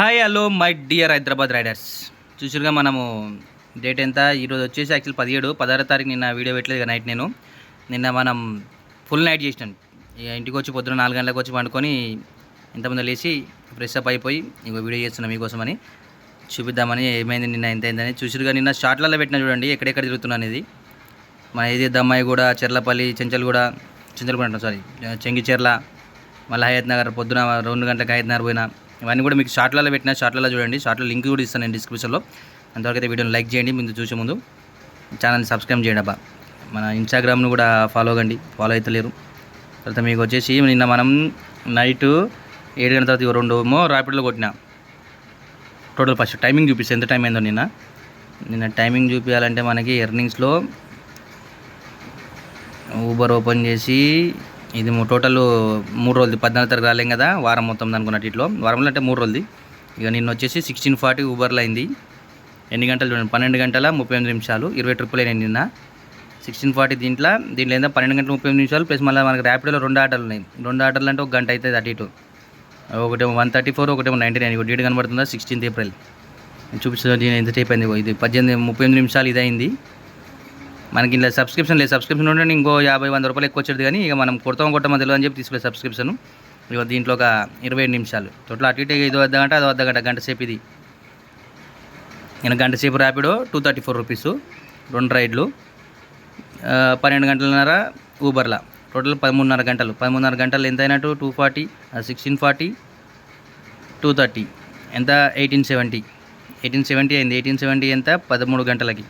Hi hello my dear Hyderabad riders. చూసిరుగా మనము date ఎంత? ఈరోజు వచ్చేసి యాక్చువల్ పదిహేడు. పదహారో తారీఖు నిన్న వీడియో పెట్టలేదు నైట్ నేను. నిన్న మనం ఫుల్ నైట్ చేసినాను ఇక ఇంటికి వచ్చి పొద్దున నాలుగు గంటలకు వచ్చి పండుకొని ఇంతమంది లేచి ఫ్రెష్ అప్ అయిపోయి ఇంకో వీడియో చేస్తున్నాం మీకోసమని. చూపిద్దామని ఏమైంది నిన్న ఎంత అయిందని. చూసిరుగా నిన్న షార్ట్లలో పెట్టిన చూడండి ఎక్కడెక్కడ తిరుగుతున్నాను ఇది మన ఇది దమ్మాయి కూడా చెర్లపల్లి చెంచల్గూడ చెంచల్గూడ అంటాం సారీ చెంగిచెర్ల మళ్ళీ హయత్ నగర్ పొద్దున రెండు గంటలకు హయత్ నగర్ పోయినా. ఇవన్నీ కూడా మీకు షార్ట్లలో పెట్టిన షార్ట్లలో చూడండి. షార్ట్లో లింక్ కూడా ఇస్తాను నేను డిస్క్రిప్షన్లో. అంతవరకు అయితే వీడియోని లైక్ చేయండి ముందు చూసే ముందు ఛానల్ని సబ్స్క్రైబ్ చేయండి అబ్బా. మన ఇన్స్టాగ్రామ్ను కూడా ఫాలో కండి ఫాలో అవుతలేరు తర్వాత మీకు వచ్చేసి నిన్న మనం నైట్ ఏడు గంటల తర్వాత ఇవి రెండు ర్యాపిడ్లో కొట్టిన. టోటల్ ఫస్ట్ టైమింగ్ చూపిస్తే ఎంత టైం అయిందో నిన్న. నిన్న టైమింగ్ చూపించాలంటే మనకి ఎర్నింగ్స్లో ఊబర్ ఓపెన్ చేసి ఇది టోటల్ మూడు రోజులది పద్నాలుగు తారీఖు రాలేం కదా వారం మొత్తం అనుకున్నట్టు ఇట్లో వారంలో అంటే మూడు రోజులది. ఇక నిన్న వచ్చేసి సిక్స్టీన్ ఫార్టీ ఊబర్లో అయింది. ఎన్ని గంటలు చూడండి పన్నెండు గంటల ముప్పై ఎనిమిది నిమిషాలు ఇరవై ట్రిపుల్ అయినాయి నిన్న. సిక్స్టీన్ ఫార్టీ దీంట్లో దీంట్లో ఏందో పన్నెండు గంటల ముప్పై ఎనిమిది నిమిషాలు ప్లస్ మళ్ళీ మనకి ర్యాపిడోలో రెండు ఆటలు ఉన్నాయి. రెండు ఆటలు అంటే ఒక గంట అవుతుంది అటు ఇటు. ఒకటేమో వన్ థర్టీ ఫోర్ ఒకటేమో నైంటీ నైన్ డేట్ కనబడుతుందా? సిక్స్టీన్త్ ఏప్రిల్ చూపిస్తుంది ఎంత టైప్ అయింది ఇది? పద్దెనిమిది ముప్పై ఎనిమిది నిమిషాలు ఇది అయింది మనకి ఇలా సబ్స్క్రిప్షన్ లేదు. సబ్స్క్రిప్షన్ ఉంటే ఇంకో యాభై వంద రూపాయలు ఎక్కువ వచ్చేది కానీ ఇక మనం కొడతాం కొట్టమో తెలియదు అని చెప్పి తీసుకోలేదు సబ్స్క్రిప్షన్ ఇక దీంట్లో ఒక ఇరవై ఐదు నిమిషాలు. టోటల్ అటు ఇటు ఐదు వద్ద గంట అది వద్ద గంట గంట సేపు ఇది. నేను గంట సేపు Rapido two thirty four rupees రెండు రైడ్లు. పన్నెండు గంటలన్నర ఊబర్లా టోటల్ పదమూడున్నర గంటలు. పదమూడున్నర గంటలు ఎంత అయినట్టు? Two forty sixteen forty two thirty ఎంత? ఎయిటీన్ సెవెంటీ ఎయిటీన్ సెవెంటీ అయింది. ఎయిటీన్ సెవెంటీ ఎంత? పదమూడు గంటలకి.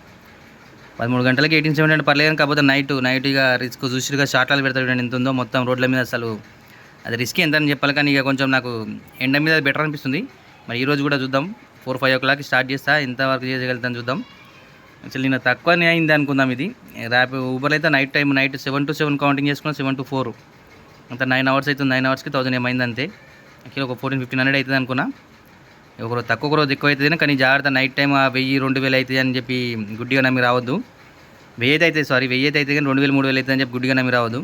పదమూడు గంటలకి ఎయిటీన్ సెవెంటీ అంటే పర్లేదు కాకపోతే నైట్ నైట్ ఇక రిస్క్ చూసిగా షార్ట్లు పెడతాడు ఎంత ఉందో మొత్తం రోడ్ల మీద అసలు. అది రిస్క్ ఎంత అని చెప్పాలి కానీ ఇక కొంచెం నాకు ఎండ మీద బెటర్ అనిపిస్తుంది. మరి ఈరోజు కూడా చూద్దాం. Four five o'clock start చేస్తా ఎంతవరకు చేయగలుగుతాను చూద్దాం. అసలు నేను తక్కువనే అయింది అనుకుందాం ఇది. ర్యాప్ ఊబర్ అయితే night time night seven to seven counting చేసుకున్నాం సెవెన్ టు ఫోర్ అంత నైన్ అవర్స్ అవుతుంది. నైన్ అవర్స్కి థౌసండ్ ఏమైంది అంతే. యాక్చువల్లీ ఒక ఫోర్టీన్ ఫిఫ్టీన్ హండ్రెడ్ అవుతుంది అనుకున్నా. ఒకరోజు తక్కువ రోజు ఎక్కువ అవుతుంది కానీ జాగ్రత్త నైట్ టైం ఆ వెయ్యి రెండు వేలు అవుతుంది అని చెప్పి గుడ్డిగా నమ్మి రావద్దు. వెయ్యి అయితే అవుతుంది సారీ వెయ్యి అయితే అవుతుంది కానీ రెండు వేలు మూడు వేలు అవుతుంది అని చెప్పి గుడ్డిగా నమ్మి రావద్దు.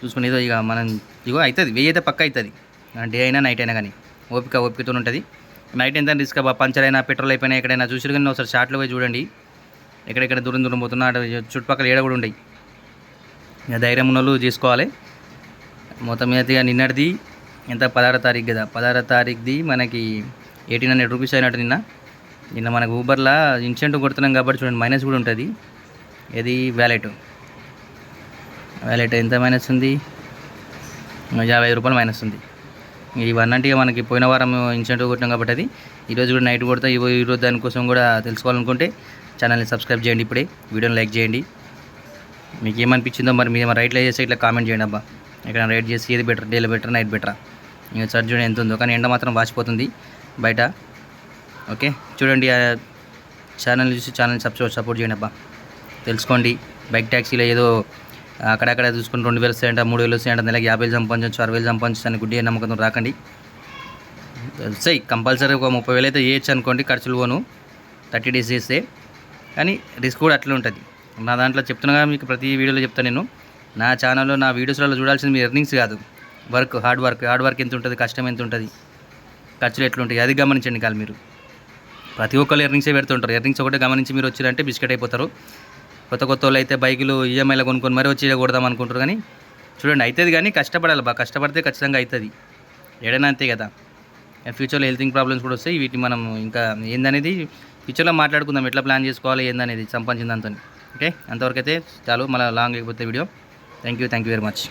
చూసుకుని ఏదో ఇక మనం ఇగో అవుతుంది వెయ్యి అయితే పక్క అవుతుంది. డే అయినా నైట్ అయినా కానీ ఓపిక ఓపికతో ఉంటుంది. నైట్ ఎంత రిస్క్ పంచర్ అయినా పెట్రోల్ అయిపోయినా ఎక్కడైనా చూసి కానీ ఒకసారి షార్ట్లో పోయి చూడండి. ఎక్కడెక్కడ దూరం దూరం పోతున్నా చుట్టుపక్కల ఏడ కూడా ఉండయి. ఇక ధైర్యం ఉన్న వాళ్ళు చేసుకోవాలి. మొత్తం మీద ఇక నిన్నటిది ఎంత పదహారో తారీఖు కదా పదహారో తారీఖుది మనకి ఎయిటీన్ హండ్రెడ్ రూపీస్ అయినట్టు నిన్న. నిన్న మనకు ఊబర్లో ఇన్సెంటివ్ కొడుతున్నాం కాబట్టి చూడండి మైనస్ కూడా ఉంటుంది. ఇది వ్యాలెట్ వ్యాలెట్ ఎంత మైనస్ ఉంది? యాభై రూపాయలు మైనస్ ఉంది. ఇవన్నీ మనకి పోయిన వారం ఇన్సెంటివ్ కొట్టినాం కాబట్టి అది. ఈరోజు కూడా నైట్ కొడతా. ఈరోజు దానికోసం కూడా తెలుసుకోవాలనుకుంటే ఛానల్ని సబ్స్క్రైబ్ చేయండి ఇప్పుడే. వీడియోని లైక్ చేయండి. మీకు ఏమనిపించిందో మరి మీరు రైట్లో చేస్తే ఇట్లా కామెంట్ చేయండి అబ్బా. ఇక్కడ రైట్ చేసి ఏది బెటర్ డేలో బెటర్ నైట్ బెటరా ఇంకా సర్చ్ ఎంత ఉందో. కానీ ఎండ మాత్రం వాచిపోతుంది. బయట. ఓకే చూడండి ఆ ఛానల్ చూసి ఛానల్ సబ్స్క్రైబ్ సపోర్ట్ చేయండి అబ్బా. తెలుసుకోండి బైక్ ట్యాక్సీలో ఏదో అక్కడక్కడ చూసుకుని రెండు వేలు వస్తాయంట మూడు వేలు వస్తాయంట నెలకి యాభై వేలు సంపాదించవచ్చు అరవై వేలు సంపాదించవచ్చు అని గుడ్డి నమ్మకం రాకండి. సై కంపల్సరీ ఒక ముప్పై వేలు అయితే చేయొచ్చు అనుకోండి ఖర్చులు పోను. థర్టీ డేస్ చేస్తే. కానీ రిస్క్ కూడా అట్లే ఉంటుంది. నా దాంట్లో చెప్తున్నా మీకు ప్రతి వీడియోలో చెప్తాను నేను. నా ఛానల్లో నా వీడియోస్లలో చూడాల్సింది మీ ఎర్నింగ్స్ కాదు. Work hard work hard work ఎంత ఉంటుంది కష్టం ఎంత ఉంటుంది. ఖర్చులు ఎట్లుంటాయి? అది గమనించండి కాదు మీరు. ప్రతి ఒక్కరు ఎర్నింగ్సే పెడుతుంటారు. ఎర్నింగ్స్ ఒకటే గమనించి మీరు వచ్చారంటే బిస్కెట్ అయిపోతారు. కొత్త కొత్త వాళ్ళు అయితే బైకులు ఈఎంఐలో కొనుక్కొని మరీ వచ్చి కొడదాం అనుకుంటారు కానీ చూడండి అవుతుంది కానీ కష్టపడాలి బాగా కష్టపడితే ఖచ్చితంగా అవుతుంది ఏడైనా అంతే కదా. ఫ్యూచర్లో హెల్తింగ్ ప్రాబ్లమ్స్ కూడా వస్తాయి. వీటిని మనం ఇంకా ఏందనేది ఫ్యూచర్లో మాట్లాడుకుందాం. ఎట్లా ప్లాన్ చేసుకోవాలి ఏందనేది సంపాదించిందంతో ఓకే? అంతవరకు అయితే చాలు. మళ్ళీ లాంగ్ అయిపోతే video. Thank you thank you very much.